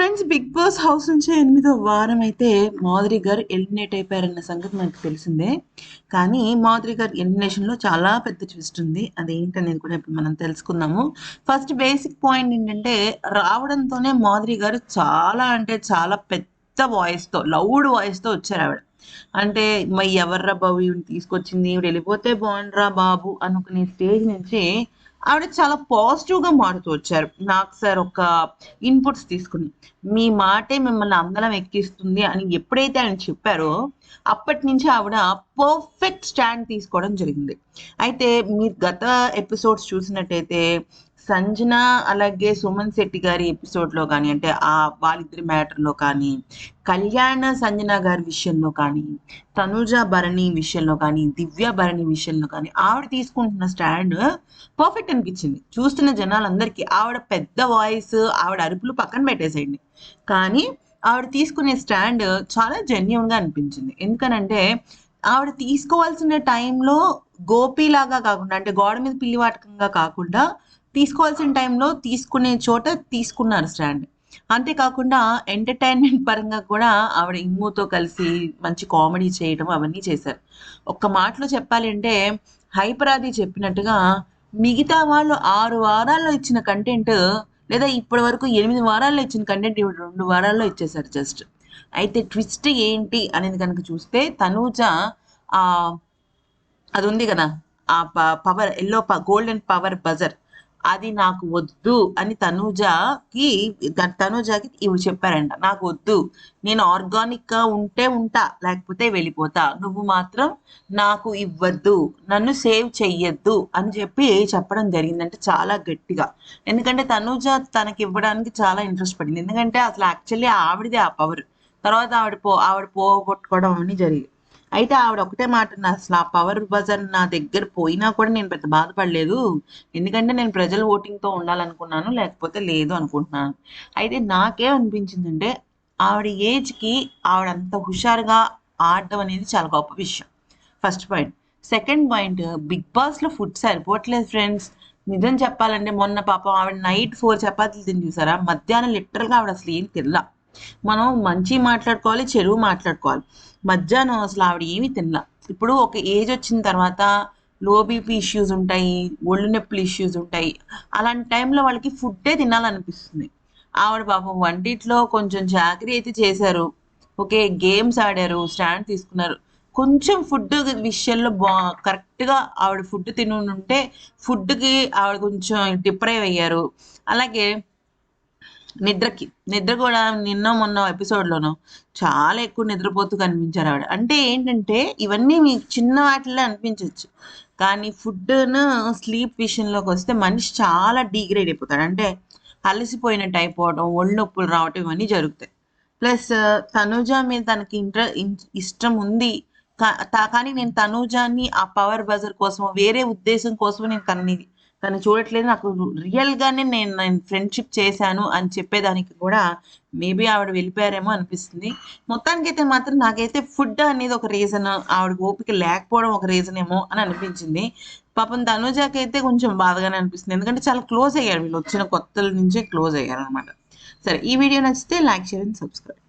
Friends big boss house నుంచి ఎనిమిదో వారం అయితే మాధురి గారు ఎలిమినేట్ అయిపోయారన్న సంగతి మనకు తెలిసిందే. కానీ మాధురి గారు ఎలిమినేషన్లో చాలా పెద్ద ట్విస్ట్ ఉంది. అది ఏంటనేది కూడా ఇప్పుడు మనం తెలుసుకుందాము. ఫస్ట్ బేసిక్ పాయింట్ ఏంటంటే రావడంతోనే మాధురి గారు చాలా అంటే చాలా పెద్ద వాయిస్తో లౌడ్ వాయిస్తో వచ్చారు ఆవిడ. అంటే మరి ఎవర్రా బాబు ఈవిని తీసుకొచ్చింది ఈవిడ వెళ్ళిపోతే బాగుండ్రా బాబు అనుకునే స్టేజ్ నుంచి ఆవిడ చాలా పాజిటివ్గా మారుతూ వచ్చారు. నాకు సార్ ఒక ఇన్పుట్స్ తీసుకుని మీ మాటే మిమ్మల్ని అందరం ఎక్కిస్తుంది అని ఎప్పుడైతే ఆయన చెప్పారో అప్పటి నుంచి ఆవిడ పర్ఫెక్ట్ స్టాండ్ తీసుకోవడం జరిగింది. అయితే మీరు గత ఎపిసోడ్స్ చూసినట్టయితే సంజన అలాగే సుమన్ శెట్టి గారి ఎపిసోడ్లో కానీ అంటే ఆ వాళ్ళిద్దరి మ్యాటర్లో కానీ కళ్యాణ సంజన గారి విషయంలో కానీ తనుజ భరణి విషయంలో కానీ దివ్య భరణి విషయంలో కానీ ఆవిడ తీసుకుంటున్న స్టాండ్ పర్ఫెక్ట్ అనిపించింది. చూస్తున్న జనాలందరికీ ఆవిడ పెద్ద వాయిస్ ఆవిడ అరుపులు పక్కన పెట్టేసేయండి. కానీ ఆవిడ తీసుకునే స్టాండ్ చాలా జెన్యున్గా అనిపించింది. ఎందుకనంటే ఆవిడ తీసుకోవాల్సిన టైంలో గోపీలాగా కాకుండా అంటే గోడ మీద పిల్లివాటకంగా కాకుండా తీసుకోవాల్సిన టైంలో తీసుకునే చోట తీసుకున్నారు స్టాండ్. అంతేకాకుండా ఎంటర్టైన్మెంట్ పరంగా కూడా ఆవిడ ఇమ్ముతో కలిసి మంచి కామెడీ చేయడం అవన్నీ చేశారు. ఒక్క మాటలో చెప్పాలంటే హైపరాది చెప్పినట్టుగా మిగతా వాళ్ళు ఆరు వారాల్లో ఇచ్చిన కంటెంట్ లేదా ఇప్పటి వరకు ఎనిమిది వారాల్లో ఇచ్చిన కంటెంట్ ఇవి రెండు వారాల్లో ఇచ్చేసారు జస్ట్. అయితే ట్విస్ట్ ఏంటి అనేది కనుక చూస్తే తనూజ అది ఉంది కదా ఆ power yellow golden power buzzer అది నాకు వద్దు అని తనూజకి తనూజకి ఇవి చెప్పారంట. నాకు వద్దు నేను ఆర్గానిక్గా ఉంటే ఉంటా లేకపోతే వెళ్ళిపోతా. నువ్వు మాత్రం నాకు ఇవ్వద్దు నన్ను సేవ్ చెయ్యొద్దు అని చెప్పి చెప్పడం జరిగిందంటే చాలా గట్టిగా. ఎందుకంటే తనూజ తనకి ఇవ్వడానికి చాలా ఇంట్రెస్ట్ పడింది. ఎందుకంటే అసలు యాక్చువల్లీ ఆవిడదే ఆ పవర్ తర్వాత ఆవిడ పో ఆవిడ పోగొట్టుకోవడం అని జరిగింది అయితే ఆవిడ ఒకటే మాట అసలు ఆ పవర్ బజర్ నా దగ్గర పోయినా కూడా నేను పెద్ద బాధపడలేదు. ఎందుకంటే నేను ప్రజల ఓటింగ్తో ఉండాలనుకున్నాను లేకపోతే లేదు అనుకుంటున్నాను. అయితే నాకేం అనిపించిందంటే ఆవిడ ఏజ్కి ఆవిడ అంత హుషారుగా ఆడడం అనేది చాలా గొప్ప విషయం. First point second point big బాస్లో ఫుడ్ సరిపోవట్లేదు ఫ్రెండ్స్ నిజం చెప్పాలంటే మొన్న పాపం ఆవిడ నైట్ ఫోర్ చపాతీలు తిని చూసారా? మధ్యాహ్నం లిటరల్గా ఆవిడ అసలు ఏం తినలా. మనం మంచి మాట్లాడుకోవాలి చెరువు మాట్లాడుకోవాలి. మధ్యాహ్నం అసలు ఆవిడ ఏమీ తినలా. ఇప్పుడు ఒక ఏజ్ వచ్చిన తర్వాత లో బీపీ ఇష్యూస్ ఉంటాయి ఒళ్ళు నొప్పులు ఇష్యూస్ ఉంటాయి. అలాంటి టైంలో వాళ్ళకి ఫుడ్డే తినాలనిపిస్తుంది. ఆవిడ పాపం వంటిట్లో కొంచెం చాకరీ అయితే చేశారు. ఓకే గేమ్స్ ఆడారు స్టాండ్ తీసుకున్నారు. కొంచెం ఫుడ్ విషయంలో బా కరెక్ట్గా ఆవిడ ఫుడ్ తిని ఉంటే ఫుడ్కి ఆవిడ కొంచెం డిప్రైవ్ అయ్యారు. అలాగే నిద్రకి నిద్ర కూడా నిన్న మొన్న ఎపిసోడ్లోనూ చాలా ఎక్కువ నిద్రపోతూ కనిపించారు ఆవిడ. అంటే ఏంటంటే ఇవన్నీ మీకు చిన్న వాటిల్లో అనిపించవచ్చు కానీ ఫుడ్ను స్లీప్ విషయంలోకి వస్తే మనిషి చాలా డీగ్రేడ్ అయిపోతాడు. అంటే అలసిపోయినట్టు అయిపోవడం ఒళ్ళు నొప్పులు రావటం ఇవన్నీ జరుగుతాయి. ప్లస్ తనుజ మీద తనకి ఇంట్ర ఇష్టం ఉంది. కానీ నేను తనూజాని ఆ పవర్ బజర్ కోసం వేరే ఉద్దేశం కోసం నేను తనని తను చూడట్లేదు. నాకు రియల్గానే నేను నేను ఫ్రెండ్షిప్ చేశాను అని చెప్పేదానికి కూడా మేబీ ఆవిడ వెళ్ళిపోయారేమో అనిపిస్తుంది. మొత్తానికైతే మాత్రం నాకైతే ఫుడ్ అనేది ఒక రీజన్ ఆవిడ ఓపిక లేకపోవడం ఒక రీజన్ ఏమో అని అనిపించింది. పాపం తనుజాకి అయితే కొంచెం బాధగానే అనిపిస్తుంది. ఎందుకంటే చాలా క్లోజ్ అయ్యారు వీళ్ళు. వచ్చిన కొత్తల నుంచే క్లోజ్ అయ్యారు అనమాట సరే ఈ వీడియో నచ్చితే లైక్ చేయండి అండ్ సబ్స్క్రైబ్